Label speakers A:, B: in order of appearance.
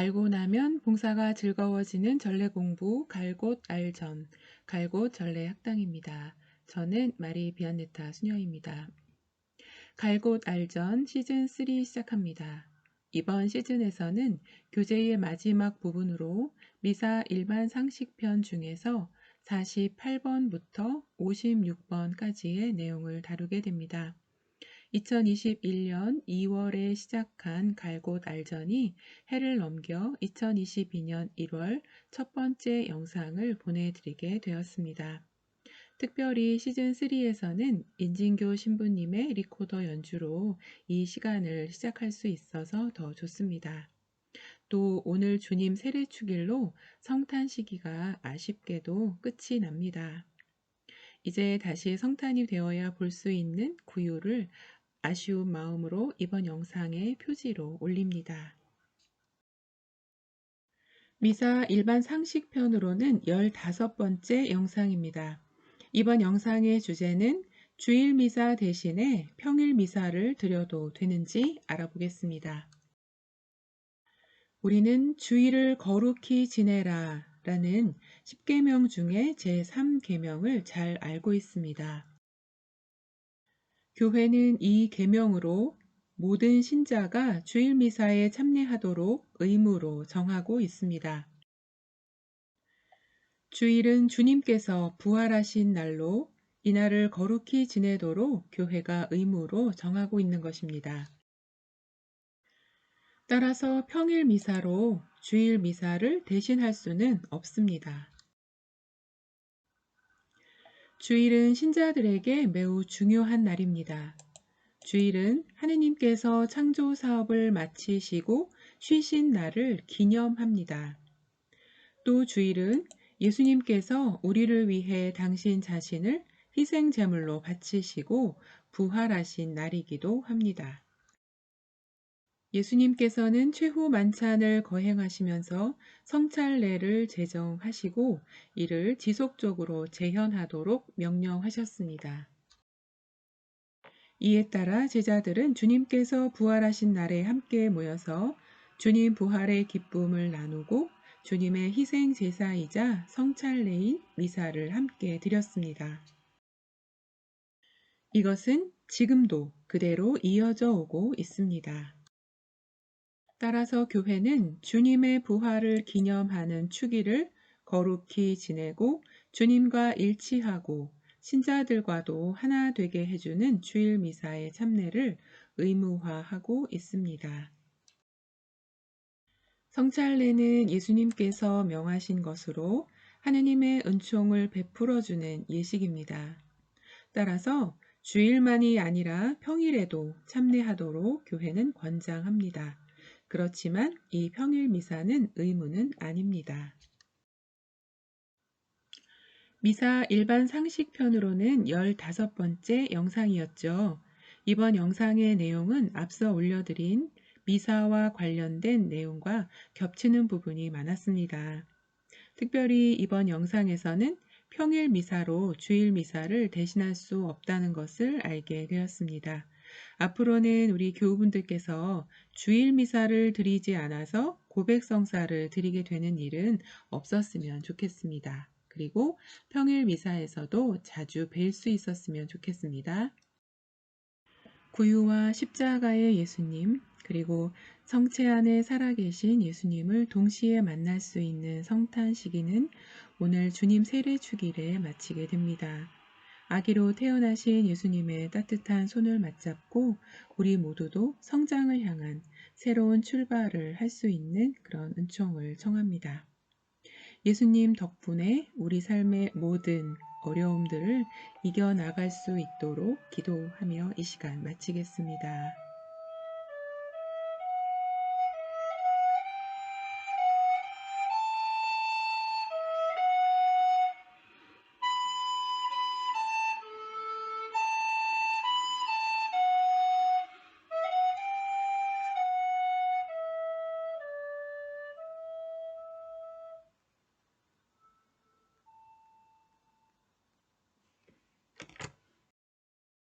A: 알고 나면 봉사가 즐거워지는 전래 공부 갈곳 알전 갈곳 전래 학당입니다. 저는 마리 비안네타 수녀입니다. 갈곳 알전 시즌 3 시작합니다. 이번 시즌에서는 교재의 마지막 부분으로 미사 일반 상식편 중에서 48번부터 56번까지의 내용을 다루게 됩니다. 2021년 2월에 시작한 갈곳 알전이 해를 넘겨 2022년 1월 첫 번째 영상을 보내드리게 되었습니다. 특별히 시즌3에서는 인진교 신부님의 리코더 연주로 이 시간을 시작할 수 있어서 더 좋습니다. 또 오늘 주님 세례 축일로 성탄 시기가 아쉽게도 끝이 납니다. 이제 다시 성탄이 되어야 볼 수 있는 구유를 아쉬운 마음으로 이번 영상의 표지로 올립니다. 미사 일반 상식편으로는 15번째 영상입니다. 이번 영상의 주제는 주일 미사 대신에 평일 미사를 드려도 되는지 알아보겠습니다. 우리는 주일을 거룩히 지내라 라는 10계명 중에 제3계명을 잘 알고 있습니다. 교회는 이 계명으로 모든 신자가 주일 미사에 참여하도록 의무로 정하고 있습니다. 주일은 주님께서 부활하신 날로 이날을 거룩히 지내도록 교회가 의무로 정하고 있는 것입니다. 따라서 평일 미사로 주일 미사를 대신할 수는 없습니다. 주일은 신자들에게 매우 중요한 날입니다. 주일은 하느님께서 창조 사업을 마치시고 쉬신 날을 기념합니다. 또 주일은 예수님께서 우리를 위해 당신 자신을 희생 제물로 바치시고 부활하신 날이기도 합니다. 예수님께서는 최후 만찬을 거행하시면서 성찰례를 제정하시고 이를 지속적으로 재현하도록 명령하셨습니다. 이에 따라 제자들은 주님께서 부활하신 날에 함께 모여서 주님 부활의 기쁨을 나누고 주님의 희생 제사이자 성찰례인 미사를 함께 드렸습니다. 이것은 지금도 그대로 이어져 오고 있습니다. 따라서 교회는 주님의 부활을 기념하는 축일을 거룩히 지내고 주님과 일치하고 신자들과도 하나 되게 해주는 주일 미사의 참례를 의무화하고 있습니다. 성찰례는 예수님께서 명하신 것으로 하느님의 은총을 베풀어주는 예식입니다. 따라서 주일만이 아니라 평일에도 참례하도록 교회는 권장합니다. 그렇지만 이 평일 미사는 의무는 아닙니다. 미사 일반 상식편으로는 15번째 영상이었죠. 이번 영상의 내용은 앞서 올려드린 미사와 관련된 내용과 겹치는 부분이 많았습니다. 특별히 이번 영상에서는 평일 미사로 주일 미사를 대신할 수 없다는 것을 알게 되었습니다. 앞으로는 우리 교우분들께서 주일 미사를 드리지 않아서 고백 성사를 드리게 되는 일은 없었으면 좋겠습니다. 그리고 평일 미사에서도 자주 뵐 수 있었으면 좋겠습니다. 구유와 십자가의 예수님, 그리고 성체 안에 살아계신 예수님을 동시에 만날 수 있는 성탄 시기는 오늘 주님 세례 주기를 마치게 됩니다. 아기로 태어나신 예수님의 따뜻한 손을 맞잡고 우리 모두도 성장을 향한 새로운 출발을 할 수 있는 그런 은총을 청합니다. 예수님 덕분에 우리 삶의 모든 어려움들을 이겨나갈 수 있도록 기도하며 이 시간 마치겠습니다.